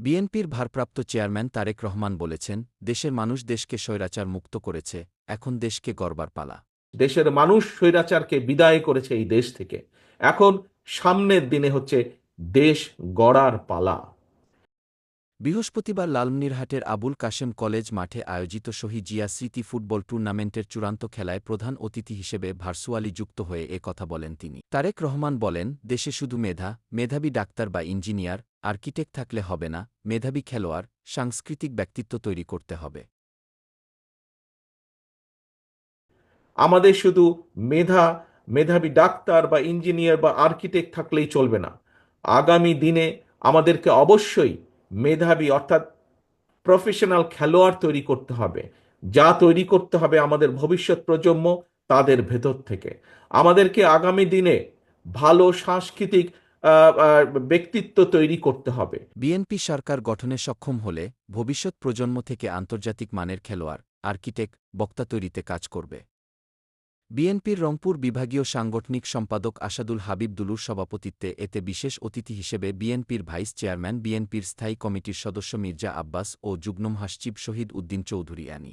বিএনপির ভারপ্রাপ্ত চেয়ারম্যান তারেক রহমান বলেছেন, দেশের মানুষ দেশকে স্বৈরাচার মুক্ত করেছে, এখন দেশকে গড়বার পালা। দেশের মানুষ স্বৈরাচারকে বিদায় করেছে এই দেশ থেকে। এখন সামনের দিনে হচ্ছে দেশ গড়ার পালা। বৃহস্পতিবার লালমনিরহাটের আবুল কাশেম কলেজ মাঠে আয়োজিত শহীদ জিয়া স্মৃতি ফুটবল টুর্নামেন্টের চূড়ান্ত খেলায় প্রধান অতিথি হিসেবে ভার্সুয়ালি যুক্ত হয়ে এ কথা বলেন তিনি। তারেক রহমান বলেন, দেশে শুধু মেধা, মেধাবী ডাক্তার বা ইঞ্জিনিয়ার, আর্কিটেক্ট থাকলে হবে না, মেধাবী খেলোয়াড়, সাংস্কৃতিক ব্যক্তিত্ব তৈরি করতে হবে। আমাদের শুধু মেধা, মেধাবী ডাক্তার বা ইঞ্জিনিয়ার বা আর্কিটেক্ট থাকলেই চলবে না। আগামী দিনে আমাদেরকে অবশ্যই মেধাবী, অর্থাৎ প্রফেশনাল খেলোয়াড় তৈরি করতে হবে। যা তৈরি করতে হবে আমাদের ভবিষ্যৎ প্রজন্ম তাদের ভেতর থেকে। আমাদেরকে আগামী দিনে ভালো সাংস্কৃতিক ব্যক্তিত্ব তৈরি করতে হবে। বিএনপি সরকার গঠনে সক্ষম হলে ভবিষ্যৎ প্রজন্ম থেকে আন্তর্জাতিক মানের খেলোয়াড়, আর্কিটেক্ট, বক্তা তৈরিতে কাজ করবে। বিএনপির রংপুর বিভাগীয় সাংগঠনিক সম্পাদক আসাদুল হাবিব দুলুর সভাপতিত্বে এতে বিশেষ অতিথি হিসেবে বিএনপির ভাইস চেয়ারম্যান, বিএনপির স্থায়ী কমিটির সদস্য মির্জা আব্বাস ও যুগ্নম হাসচিব শহীদ উদ্দিন চৌধুরী আনি।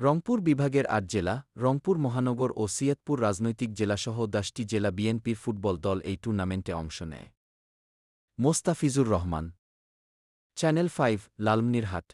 রংপুর বিভাগের আট জেলা, রংপুর মহানগর ও সিয়াতপুর রাজনৈতিক জেলাসহ দশটি জেলা বিএনপির ফুটবল দল এই টুর্নামেন্টে অংশ নেয়। Mustafizur Rahman. Channel five, Lalmonirhat.